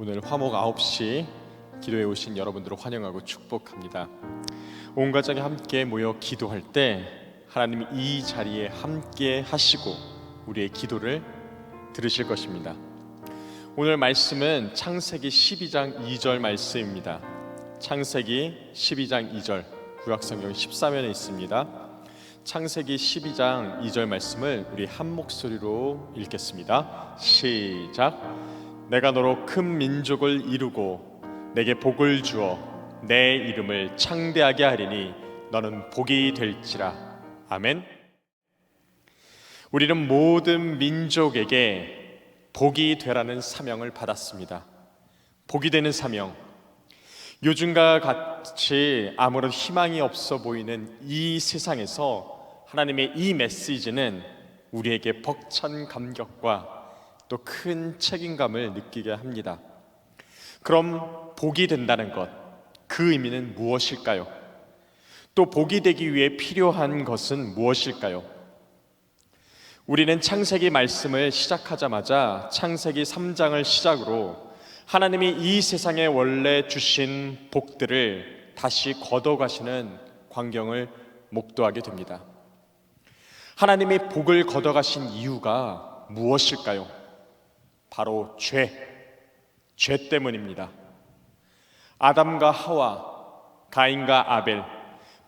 오늘 화목 9시 기도에 오신 여러분들을 환영하고 축복합니다. 온 가족이 함께 모여 기도할 때 하나님이 이 자리에 함께 하시고 우리의 기도를 들으실 것입니다. 오늘 말씀은 창세기 12장 2절 말씀입니다. 창세기 12장 2절 구약성경 14면에 있습니다. 창세기 12장 2절 말씀을 우리 한 목소리로 읽겠습니다. 시작. 내가 너로 큰 민족을 이루고 내게 복을 주어 내 이름을 창대하게 하리니 너는 복이 될지라. 아멘. 우리는 모든 민족에게 복이 되라는 사명을 받았습니다. 복이 되는 사명. 요즘과 같이 아무런 희망이 없어 보이는 이 세상에서 하나님의 이 메시지는 우리에게 벅찬 감격과 또 큰 책임감을 느끼게 합니다. 그럼 복이 된다는 것, 그 의미는 무엇일까요? 또 복이 되기 위해 필요한 것은 무엇일까요? 우리는 창세기 말씀을 시작하자마자 창세기 3장을 시작으로 하나님이 이 세상에 원래 주신 복들을 다시 걷어가시는 광경을 목도하게 됩니다. 하나님이 복을 걷어가신 이유가 무엇일까요? 바로 죄, 죄 때문입니다. 아담과 하와, 가인과 아벨,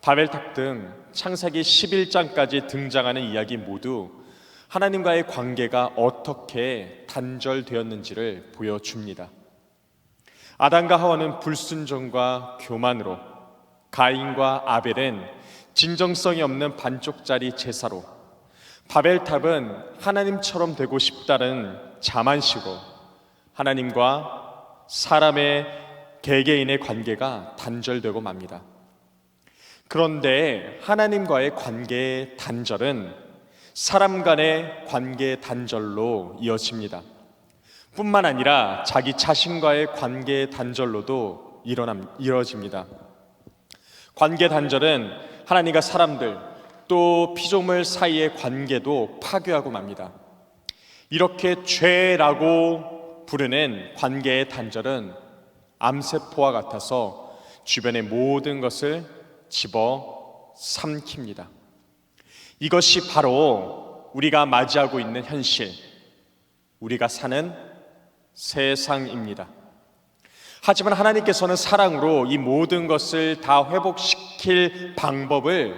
바벨탑 등 창세기 11장까지 등장하는 이야기 모두 하나님과의 관계가 어떻게 단절되었는지를 보여줍니다. 아담과 하와는 불순종과 교만으로, 가인과 아벨은 진정성이 없는 반쪽짜리 제사로, 바벨탑은 하나님처럼 되고 싶다는 자만시고 하나님과 사람의 개개인의 관계가 단절되고 맙니다. 그런데 하나님과의 관계의 단절은 사람 간의 관계 단절로 이어집니다. 뿐만 아니라 자기 자신과의 관계 단절로도 일어남, 이어집니다. 관계 단절은 하나님과 사람들 또 피조물 사이의 관계도 파괴하고 맙니다. 이렇게 죄라고 부르는 관계의 단절은 암세포와 같아서 주변의 모든 것을 집어 삼킵니다. 이것이 바로 우리가 맞이하고 있는 현실, 우리가 사는 세상입니다. 하지만 하나님께서는 사랑으로 이 모든 것을 다 회복시킬 방법을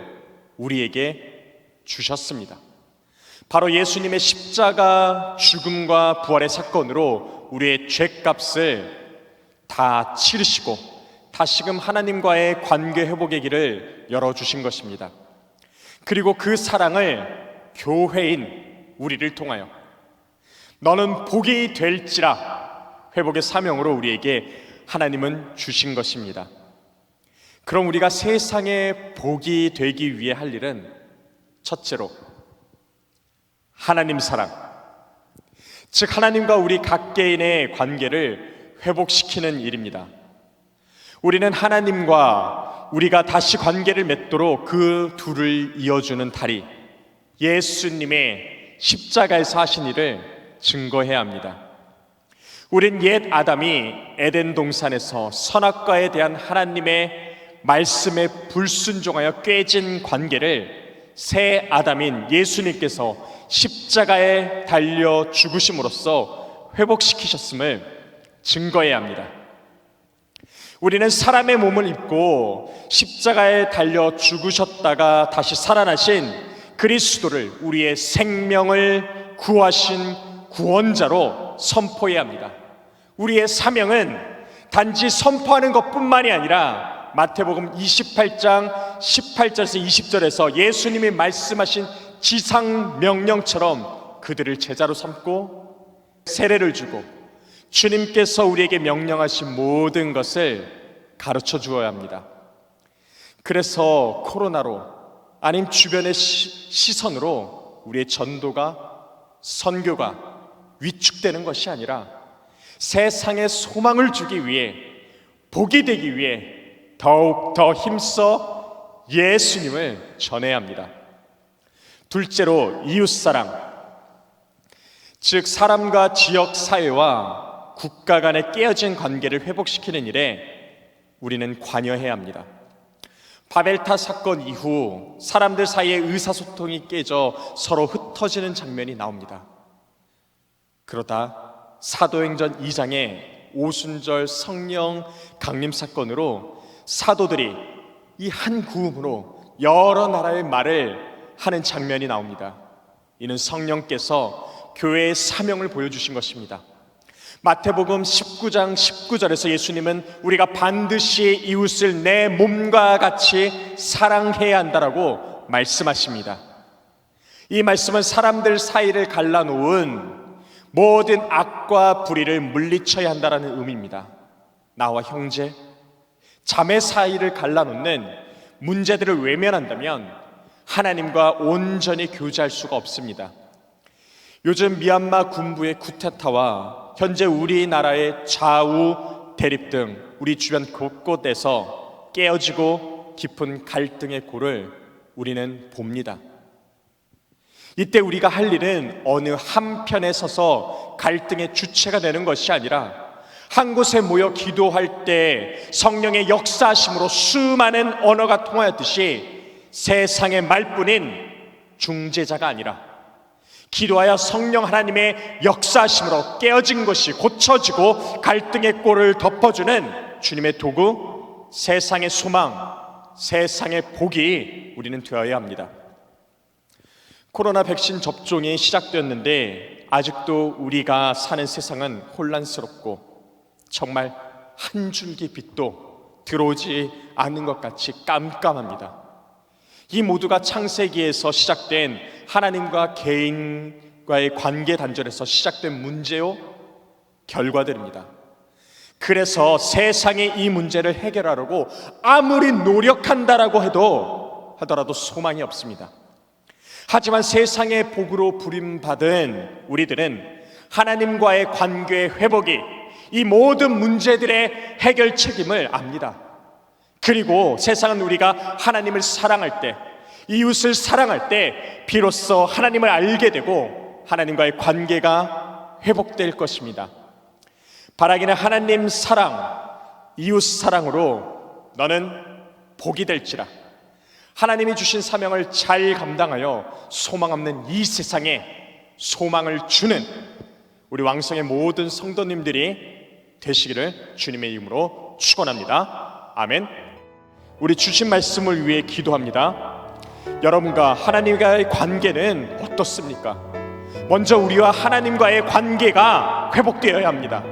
우리에게 주셨습니다. 바로 예수님의 십자가 죽음과 부활의 사건으로 우리의 죄값을 다 치르시고 다시금 하나님과의 관계 회복의 길을 열어주신 것입니다. 그리고 그 사랑을 교회인 우리를 통하여 너는 복이 될지라 회복의 사명으로 우리에게 하나님은 주신 것입니다. 그럼 우리가 세상에 복이 되기 위해 할 일은 첫째로 하나님 사랑, 즉 하나님과 우리 각 개인의 관계를 회복시키는 일입니다. 우리는 하나님과 우리가 다시 관계를 맺도록 그 둘을 이어주는 다리, 예수님의 십자가에서 하신 일을 증거해야 합니다. 우린 옛 아담이 에덴 동산에서 선악과에 대한 하나님의 말씀에 불순종하여 깨진 관계를 새 아담인 예수님께서 십자가에 달려 죽으심으로써 회복시키셨음을 증거해야 합니다. 우리는 사람의 몸을 입고 십자가에 달려 죽으셨다가 다시 살아나신 그리스도를 우리의 생명을 구하신 구원자로 선포해야 합니다. 우리의 사명은 단지 선포하는 것뿐만이 아니라 마태복음 28장 18절에서 20절에서 예수님이 말씀하신 지상 명령처럼 그들을 제자로 삼고 세례를 주고 주님께서 우리에게 명령하신 모든 것을 가르쳐 주어야 합니다. 그래서 코로나로 아님 주변의 시, 선으로 우리의 전도가 선교가 위축되는 것이 아니라 세상에 소망을 주기 위해 복이 되기 위해 더욱 더 힘써 예수님을 전해야 합니다. 둘째로 이웃사랑, 즉 사람과 지역 사회와 국가 간의 깨어진 관계를 회복시키는 일에 우리는 관여해야 합니다. 바벨타 사건 이후 사람들 사이의 의사소통이 깨져 서로 흩어지는 장면이 나옵니다. 그러다 사도행전 2장의 오순절 성령 강림 사건으로 사도들이 이 한 구음으로 여러 나라의 말을 하는 장면이 나옵니다. 이는 성령께서 교회의 사명을 보여주신 것입니다. 마태복음 19장 19절에서 예수님은 우리가 반드시 이웃을 내 몸과 같이 사랑해야 한다라고 말씀하십니다. 이 말씀은 사람들 사이를 갈라놓은 모든 악과 불의를 물리쳐야 한다라는 의미입니다. 나와 형제, 자매 사이를 갈라놓는 문제들을 외면한다면 하나님과 온전히 교제할 수가 없습니다. 요즘 미얀마 군부의 쿠데타와 현재 우리나라의 좌우 대립 등 우리 주변 곳곳에서 깨어지고 깊은 갈등의 골을 우리는 봅니다. 이때 우리가 할 일은 어느 한편에 서서 갈등의 주체가 되는 것이 아니라 한 곳에 모여 기도할 때 성령의 역사심으로 수많은 언어가 통하였듯이 세상의 말뿐인 중재자가 아니라 기도하여 성령 하나님의 역사심으로 깨어진 것이 고쳐지고 갈등의 꼴을 덮어주는 주님의 도구, 세상의 소망, 세상의 복이 우리는 되어야 합니다. 코로나 백신 접종이 시작되었는데 아직도 우리가 사는 세상은 혼란스럽고 정말 한 줄기 빛도 들어오지 않는 것 같이 깜깜합니다. 이 모두가 창세기에서 시작된 하나님과 개인과의 관계 단절에서 시작된 문제요 결과들입니다. 그래서 세상이 이 문제를 해결하려고 아무리 노력한다라고 해도 하더라도 소망이 없습니다. 하지만 세상의 복으로 부림받은 우리들은 하나님과의 관계 회복이 이 모든 문제들의 해결 책임을 압니다. 그리고 세상은 우리가 하나님을 사랑할 때, 이웃을 사랑할 때, 비로소 하나님을 알게 되고 하나님과의 관계가 회복될 것입니다. 바라기는 하나님 사랑, 이웃 사랑으로 너는 복이 될지라. 하나님이 주신 사명을 잘 감당하여 소망 없는 이 세상에 소망을 주는 우리 왕성의 모든 성도님들이 되시기를 주님의 이름으로 축원합니다. 아멘. 우리 주신 말씀을 위해 기도합니다. 여러분과 하나님과의 관계는 어떻습니까? 먼저 우리와 하나님과의 관계가 회복되어야 합니다.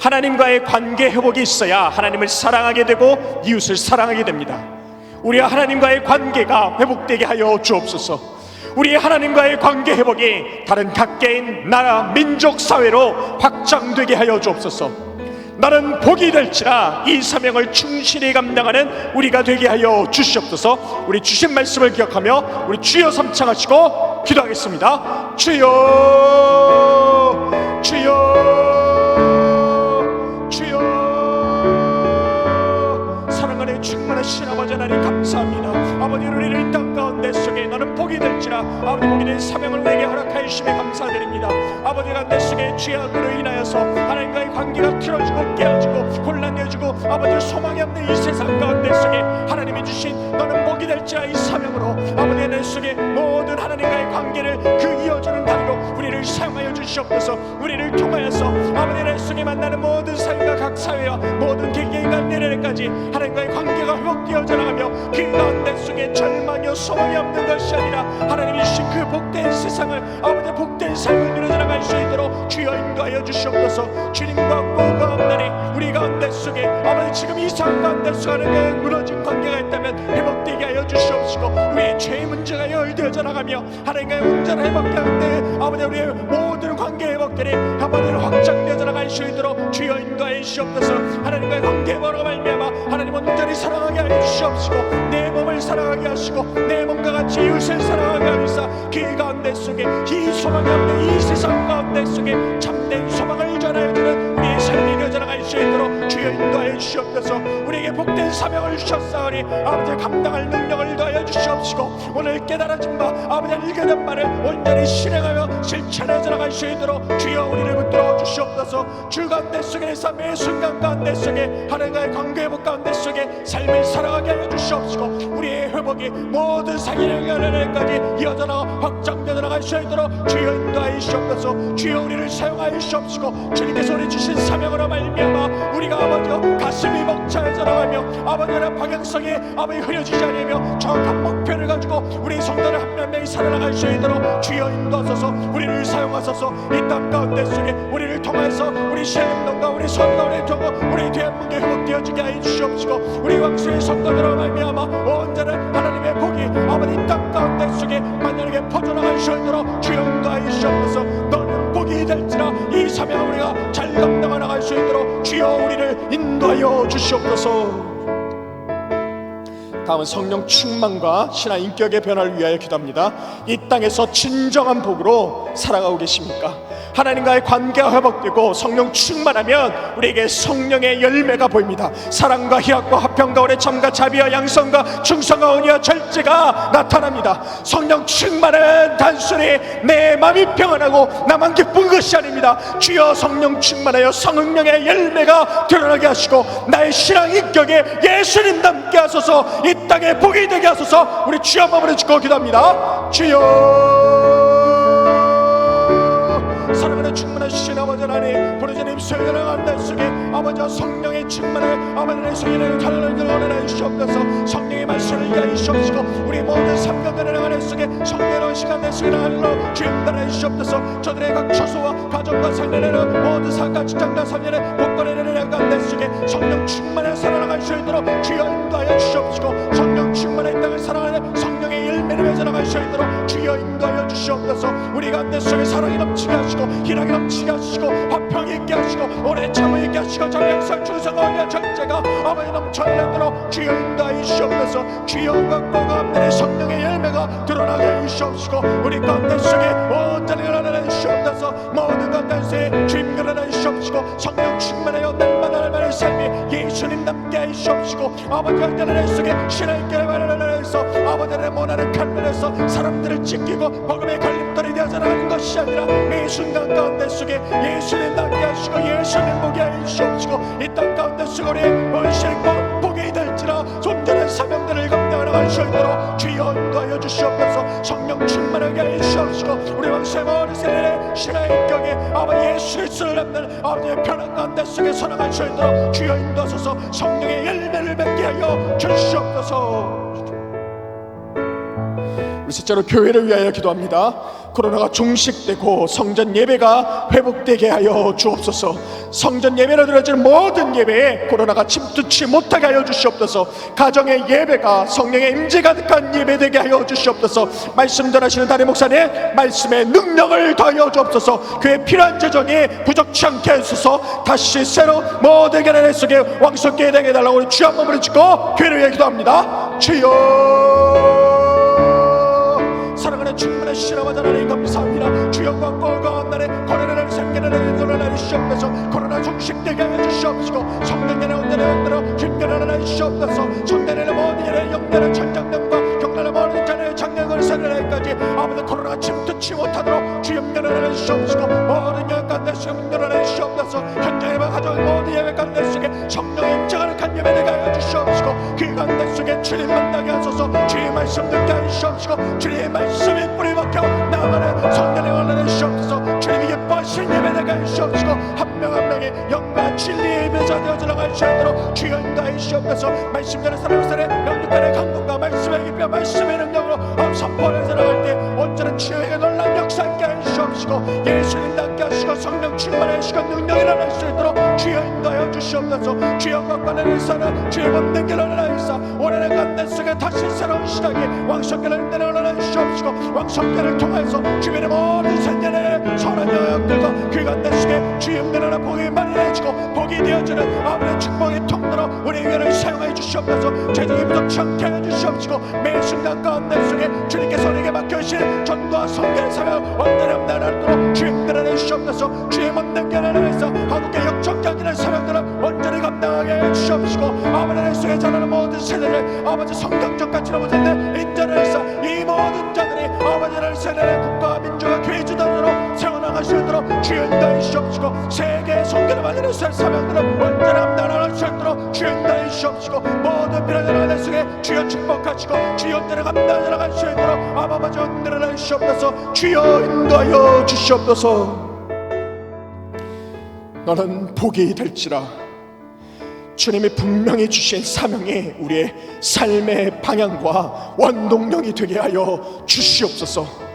하나님과의 관계 회복이 있어야 하나님을 사랑하게 되고 이웃을 사랑하게 됩니다. 우리와 하나님과의 관계가 회복되게 하여 주옵소서. 우리 하나님과의 관계 회복이 다른 각계인 나라, 민족, 사회로 확장되게 하여 주옵소서. 나는 복이 될지라 이 사명을 충실히 감당하는 우리가 되게 하여 주시옵소서. 우리 주신 말씀을 기억하며 우리 주여 삼창하시고 기도하겠습니다. 주여, 주여, 하신 아버지 하나님 감사합니다. 아버지 우리를 땅 가운데 속에 나는 복이 될지라 아버지 복이 된 사명을 내게 허락하여 주심에 감사드립니다. 아버지가 내 속에 죄악으로 인하여서 하나님과의 관계가 틀어지고 깨어지고 혼란해지고 아버지 소망이 없는 이 세상 가운데 속에 하나님이 주신 너는 복이 될지라 이 사명으로 아버지 내 속에 모든 하나님과의 관계를 그 이어주는 다리로 우리를 사용하여 주시옵소서 우리를 통하여서 아버지 내 속에 만나는 모든 삶과 각 사회와 모든 개개인과 내년에까지 하나님과의 관계가 회복 되어져 나가며 그 가운데 속에 절망이요 소망이 없는 것이 아니라 하나님이 주신 그 복된 세상을 아버지 복된 삶을 누려져 나갈 수 있도록 주여 인도하여 주시옵소서. 주님과 뭐가 없나니 우리 가운데 속에 아버지 지금 이상 가운데 속에 무너진 관계가 있다면 회복되게 하여 주시옵시고 우리 의 죄의 문제가 열되어져 나가며 하나님과의 온전한 회복 가운데 아버지 우리의 모든 관계 회복들이 아버지를 확장되어져 나갈 수 있도록 주여 인도하여 주시옵소서. 하나님과의 관계 회복으로 말미암아 하나님 온전히 사랑하게 하여 주시옵시고 내 몸을 사랑하게 하시고 내 몸과 같이 이웃을 사랑하게 하시사 그 가운데 속에 이 소망이 없는 이 세상 가운데 속에 참된 소망을 전하여 주는 우리의 삶이 되어져 나갈 수 있도록 주여 인도하여 주시옵소서. 우리에게 복된 사명을 주셨사오니 아버지 감당할 능력을 더하여 주시옵시고 오늘 깨달아진 바 아버지 된 말을 온전히 실행하며 실천해 나갈 수 있도록 주여 우리를 붙들어 주시옵소서. 주 가운데 속에 삶의 순간 가운데 속에 하나님과의 관계 회복 가운데 속에 삶을 살아가게 하여 주시옵시고 우리의 회복이 모든 상인의 연애까지 이어져 나가 확장되어 나갈 수 있도록 주여 인도하여 주시옵소서. 주여 우리를 사용하여 주시옵시고 주님께서 우리 주신 사명으로 말미암아 우리가 아버지여 가슴이 벅차져 나가며 아버지의 방향성이 아버지 흐려지지 않으며 정확한 목표를 가지고 우리 성도를 한명 명이 살아나갈 수 있도록 주여 인도하소서. 우리를 사용하소서. 이 땅 가운데 속에 우리를 통해서 우리 시행동과 우리 우리 정거 우리 대한민국이 회복되어지게 하여 주시옵시고 우리 왕수의 성도들로 말미암아 온전한 하나님의 복이 아버지 이땅 가운데 속에 만연하게 퍼져나갈 수 있도록 주여 인도하여 주시옵소서 다음은 성령 충만과 신화 인격의 변화를 위하여 기도합니다. 이 땅에서 진정한 복으로 살아가고 계십니까? 하나님과의 관계가 회복되고 성령 충만하면 우리에게 성령의 열매가 보입니다. 사랑과 희락과 화평과 오래 참과 자비와 양성과 충성과 은혜와 절제가 나타납니다. 성령 충만은 단순히 내 마음이 평안하고 나만 기쁜 것이 아닙니다. 주여 성령 충만하여 성령의 열매가 드러나게 하시고 나의 신앙 인격에 예수님 닮게 하소서 이 땅에 복이 되게 하소서 우리 주여 마음으로 짓고 기도합니다. 주여 충만하신 아버지 하나님 부르짖는 소연한 안달 속에 아버지 성령의 충만을 아버지의 소연을 달라는 원하는 주옵소서. 성령의 말씀을 이해 주옵시고 우리 모든 삼각들의 안에 속에 성령의 시간 내 속에 나갈로 주님 따라 주옵소서. 저들의 각 처소와 가정과 상례를 모든 사가 직장과 상례를 복권의 가운데 속에 성령 충만에 살아나갈 수 있도록 주여 인도하여 주옵시고 성령 충만의 땅을 살아가는 성 맺어 나갈 수 있도록 주여 인도하여 주시옵소서. 우리 가운데 속에 사랑이 넘치게 하시고 희락이 넘치게 하시고 화평이 있게 하시고 오래 참을 있게 하시고 정약성 충성하여 절제가 아버지 넘쳐나도록 주여 인도하여 주시옵소서. 주여 갖고 없는 성령의 열매가 드러나게 해 주시옵시고 우리 가운데 속에 온전히 일어나게 해 주시옵소서. 모든 가운데 속에 주님 일어나 주시옵시고 성령 충만하여 날마다 날마다 삶이 예수님 남게 해 주시옵시고 아버지 하나님 속에 신의 아버지의 칼날에서 사람들을 지키고 복음의 걸림돌이 되어서 나가는 것이 아니라 매 순간 가운데 속에 예수님 남게 하시고 예수님 보게 해 주시옵시고 이 땅 가운데 속에 우리의 원신 복이 될지라 존재는 사명들을 감당하갈 수 있도록 주여 인도하여 주시옵소서. 성령 충만하게 해 주시옵시고 우리 왕세 머리 세례의 신의 인격에 아버지 예수 그리스도를 남는 아버지의 편한 가운데 속에 살아갈 수 있도록 주여 인도하소서. 성령의 열매를 맺게 하여 주시옵소서 우리 셋째로 교회를 위하여 기도합니다. 코로나가 종식되고 성전 예배가 회복되게 하여 주옵소서. 성전 예배로 드려지는 모든 예배에 코로나가 침투치 못하게 하여 주시옵소서. 가정의 예배가 성령의 임재 가득한 예배 되게 하여 주시옵소서. 말씀 전하시는 다리 목사님 말씀의 능력을 더하여 주옵소서. 그의 필요한 재정이 부족치 않게 하소서. 다시 새로 모든 계란 속에 왕성케 되게 해달라고 우리 주한 몸을 짓고 교회를 위해 기도합니다. 주여. 신아버지 하나님 감사합니다. 주영과 꼴과 날에 코로나를 생겨나는 일어나는 시옵소서. 코로나 종식되게 하여 주시옵시고 성령의 온전히 흔들어 힘겨나는 시옵소서. 성령의 모든 영년의 천장병과 경날의 모든 자의 장량을 세례까지 아버지 코로나 침투치 못하도록 주영년을 시옵시고 모든 영간 내 수영년을 시옵소서. 현장의 가정 모든 예배 간내 속에 성령의 임재가 간 예배를 하여 주시옵시고 그 간내 속에 주님 만나게 하소서. 주의 말씀 듣게 하시옵시고 주의 말씀이 뿌리 박혀 나가는 성령의 원하는 시옵소서. 주님이 예뻐하시는 예배를 하여 주시옵시고 한 명 한 명이 영과 진리의 예배자 되어져 나갈 수 있도록 주여 인도하여 주시옵소서. 말씀 전에 사람들의 영육간의 강건과 말씀의 깊이 말씀의 능력으로 선포해서 나갈 때 온전한 주여에게 놀란 역사 있게 하여 주시옵시고 예수님 낫게 하시고 성령 충만하시고 능력이 일어날 수 있도록 주여 인도하여 주시옵소서. 주여 각관의 사는 주의 법된 길을 하나이사 올해의 간대 속에 다시 새로운 시작이 왕성계를 내려오라 주시옵시고 왕성계를 통해서 주변의 모든 생년의 선한 영역들과 그 간대 속에 주의 은혜나 복이 마련해지고 복이 되어지는 아버지의 축복의 통로로 우리 위를 사용하여 주시옵소서. 부족치 않게 해 주시옵시고 매 순간 가운데 속에 주님께서 우리에게 맡겨주신 전도와 성계의 사명 온전히 나라도록 주의 은혜를 주시옵소서. 주의 길을 하나이사 한국의 역적격이라는 사명들을 온전히 감당하게 해 주시옵시고 아버지의 속에 자라는 모든 세대를 아버지 성경적 가치로 보는 인자 주옵시고 모든 비례들 내 속에 주여 축복하시고 주여 감당해 나갈 수 있도록 아버지 은혜를 주시옵소서. 주여 인도하여 주시옵소서. 너는 복이 될지라. 주님이 분명히 주신 사명이 우리의 삶의 방향과 원동력이 되게 하여 주시옵소서.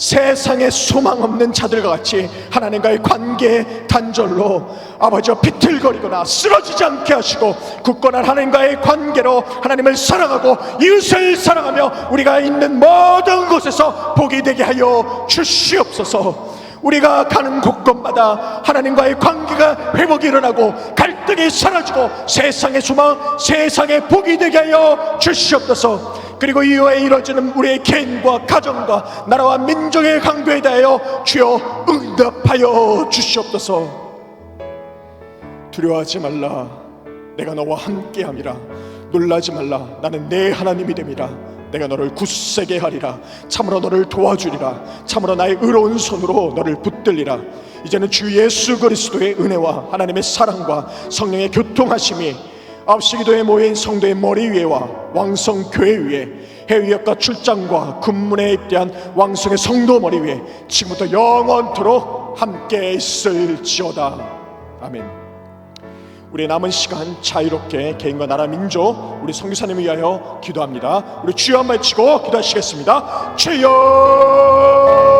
세상에 소망 없는 자들과 같이 하나님과의 관계 단절로 아버지와 비틀거리거나 쓰러지지 않게 하시고 굳건한 하나님과의 관계로 하나님을 사랑하고 이웃을 사랑하며 우리가 있는 모든 곳에서 복이 되게 하여 주시옵소서. 우리가 가는 곳곳마다 하나님과의 관계가 회복이 일어나고 갈등이 사라지고 세상의 소망, 세상의 복이 되게 하여 주시옵소서. 그리고 이후에 이루어지는 우리의 개인과 가정과 나라와 민족의 강도에 대하여 주여 응답하여 주시옵소서. 두려워하지 말라. 내가 너와 함께함이라. 놀라지 말라. 나는 내 하나님이 됨이라. 내가 너를 굳세게 하리라. 참으로 너를 도와주리라. 참으로 나의 의로운 손으로 너를 붙들리라. 이제는 주 예수 그리스도의 은혜와 하나님의 사랑과 성령의 교통하심이 아홉시 기도에 모인 성도의 머리 위에와 왕성 교회 위에 해위역과 출장과 군문에 대한 왕성의 성도 머리 위에 지금부터 영원토록 함께 있을지어다. 아멘. 우리 남은 시간 자유롭게 개인과 나라 민족 우리 성교사님을 위하여 기도합니다. 우리 주여 한번 치고 기도하시겠습니다. 주여